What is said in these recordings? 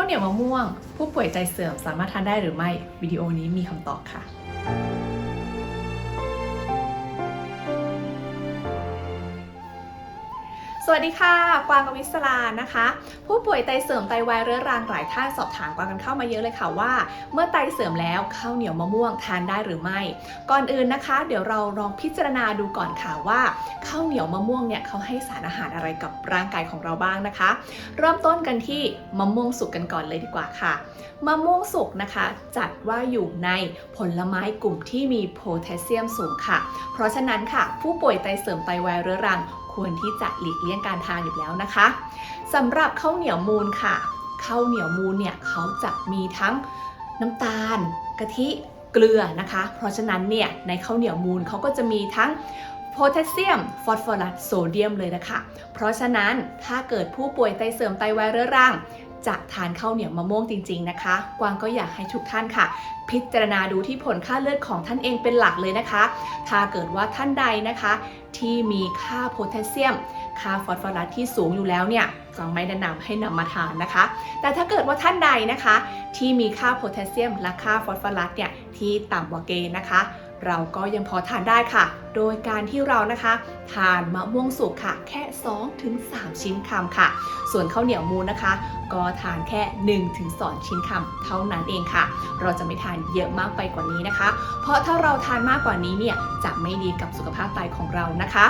ข้าวเหนียวมะม่วง ผู้ป่วยใจเสื่อมสามารถทานได้หรือไม่ วิดีโอนี้มีคำตอบค่ะ สวัสดีค่ะ กวางกวิศลานะคะ ผู้ป่วยไตเสื่อมไตวายเรื้อรังหลายท่านสอบถามกวางกันเข้ามาเยอะเลยค่ะว่า เมื่อไตเสื่อมแล้วข้าวเหนียวมะม่วงทานได้หรือไม่ ก่อนอื่นนะคะ เดี๋ยวเราลองพิจารณาดูก่อนค่ะว่าข้าวเหนียวมะม่วงเนี่ยเขาให้สารอาหารอะไรกับร่างกายของเราบ้างนะคะ เริ่มต้นกันที่มะม่วงสุกกันก่อนเลยดีกว่าค่ะมะม่วงสุกนะคะ จัดว่าอยู่ในผลไม้กลุ่มที่มีโพแทสเซียมสูงค่ะ เพราะฉะนั้นค่ะ ผู้ป่วยไตเสื่อมไตวายเรื้อรัง ควรที่จะหลีกเลี่ยงการทานอยู่แล้วนะคะสำหรับข้าวเหนียวมูลค่ะข้าวเหนียวมูลเนี่ยเขาจะมีทั้งน้ำตาลกะทิเกลือนะคะ เพราะฉะนั้นเนี่ยในข้าวเหนียวมูลเขาก็จะมีทั้งโพแทสเซียม ฟอสฟอรัส โซเดียมเลยนะคะ เพราะฉะนั้นถ้าเกิดผู้ป่วยไตเสื่อมไตวายเรื้อรัง จะทานข้าวเหนียวมะม่วงจริง ๆนะคะ กวางก็อยากให้ทุกท่านค่ะ พิจารณาดูที่ผลค่าเลือดของท่านเองเป็นหลักเลยนะคะ ถ้าเกิดว่าท่านใดนะคะ ที่มีค่าโพแทสเซียม ค่าฟอสฟอรัสที่สูงอยู่แล้วเนี่ยก็ไม่แนะนำให้นำมาทานนะคะ แต่ถ้าเกิดว่าท่านใดนะคะ ที่มีค่าโพแทสเซียมและค่าฟอสฟอรัสเนี่ยที่ต่ำกว่าเกณฑ์นะคะ เราก็ยังพอทานได้ค่ะ โดยการที่เรานะคะ ทานมะม่วงสุกค่ะ แค่ 2-3 ชิ้นคำค่ะ ส่วนข้าวเหนียวมูนนะคะ ก็ทานแค่ 1-2 ชิ้นคำเท่านั้นเองค่ะ เราจะไม่ทานเยอะมากไปกว่านี้นะคะ เพราะถ้าเราทานมากกว่านี้เนี่ยจะไม่ดีกับสุขภาพไตของเรานะคะ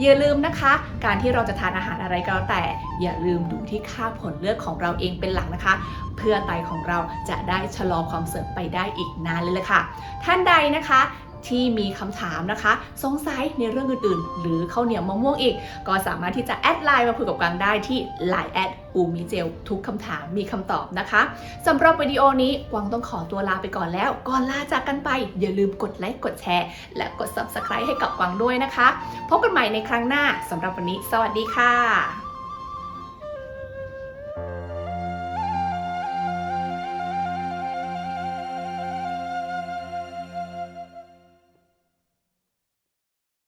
อย่าลืมนะคะ การที่เราจะทานอาหารอะไรก็แล้วแต่ อย่าลืมดูที่ค่าผลเลือดของเราเองเป็นหลักนะคะ เพื่อไตของเราจะได้ชะลอความเสื่อมไปได้อีกนานเลยละค่ะ ท่านใดนะคะ ที่มีคำถามนะคะ สงสัยในเรื่องอื่นๆ หรือข้าวเหนียวมะม่วงอีก ก็สามารถที่จะแอดไลน์มาคุยกับกวางได้ที่ Line แอดปูมิเจลทุกคำถามมีคำตอบนะคะสำหรับวิดีโอนี้กวางต้องขอตัวลาไปก่อนแล้ว ก่อนลาจากกันไป อย่าลืมกดไลค์กดแชร์ และกด Subscribe ให้กับกวางด้วยนะคะ พบกันใหม่ในครั้งหน้าสำหรับวันนี้ สวัสดีค่ะ